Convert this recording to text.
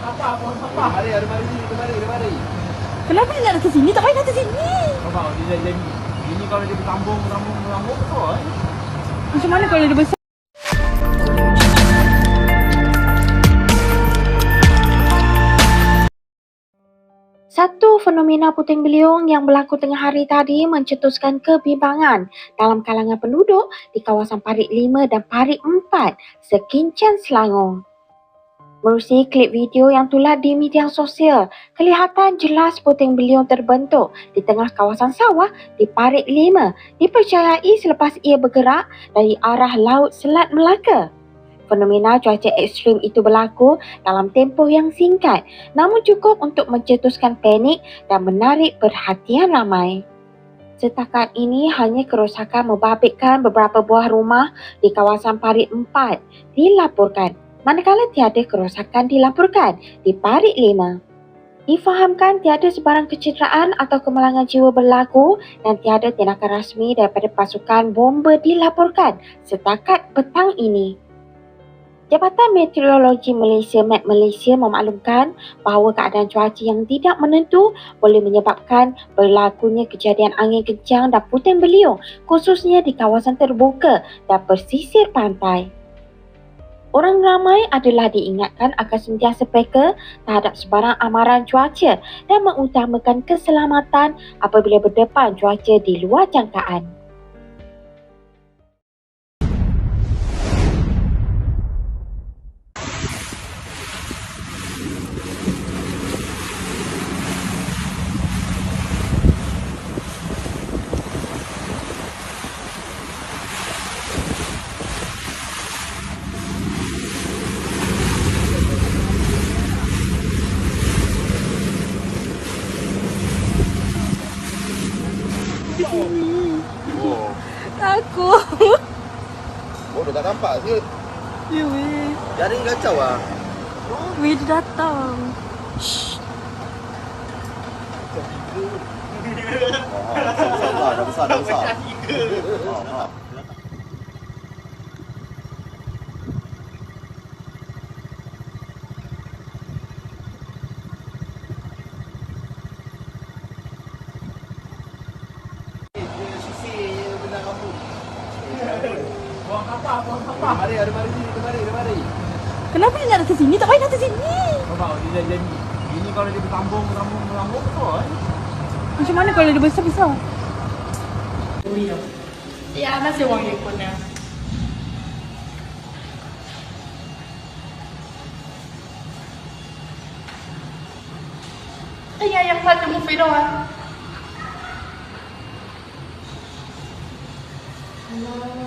Mari, ada mari, ada mari, ada mari. Kenapa dia nak datang sini? Tak payah datang sini. Abang, dia jadi ini kalau dia bertambung, bertambung, bertambung betul. Macam mana kalau dia besar? Satu fenomena puting beliung yang berlaku tengah hari tadi mencetuskan kebimbangan dalam kalangan penduduk di kawasan Parit 5 dan Parit 4, Sekinchan, Selangor. Menerusi klip video yang tular di media sosial, kelihatan jelas puting beliung terbentuk di tengah kawasan sawah di Parit 5 dipercayai selepas ia bergerak dari arah Laut Selat Melaka. Fenomena cuaca ekstrim itu berlaku dalam tempoh yang singkat namun cukup untuk mencetuskan panik dan menarik perhatian ramai. Setakat ini hanya kerosakan membabitkan beberapa buah rumah di kawasan Parit 4 dilaporkan manakala tiada kerosakan dilaporkan di Parit 5. Difahamkan tiada sebarang kecederaan atau kemalangan jiwa berlaku dan tiada tindakan rasmi daripada pasukan bomba dilaporkan setakat petang ini. Jabatan Meteorologi Malaysia Met Malaysia memaklumkan bahawa keadaan cuaca yang tidak menentu boleh menyebabkan berlakunya kejadian angin kencang dan puting beliung khususnya di kawasan terbuka dan pesisir pantai. Orang ramai adalah diingatkan akan sentiasa peka terhadap sebarang amaran cuaca dan mengutamakan keselamatan apabila berdepan cuaca di luar jangkaan. Oh. Takut. Oh, dah tak nampak ke? Ya weh. Jaring kacau ah. Weh dia datang. Oh, besar, dah besar, dah besar. Oh, oh. Buang kapal, buang kapal. Mari, ada mari sini, ada mari, ada mari. Kenapa dia nak datang sini? Tak payah datang sini. Kau dia dah janji. Ini kalau dia bertambung, bertambung, bertambung, betul. Eh? Macam mana kalau dia besar-besar? Ya, masih wang dia pun ya. yeah, I'm glad to move it. Hello.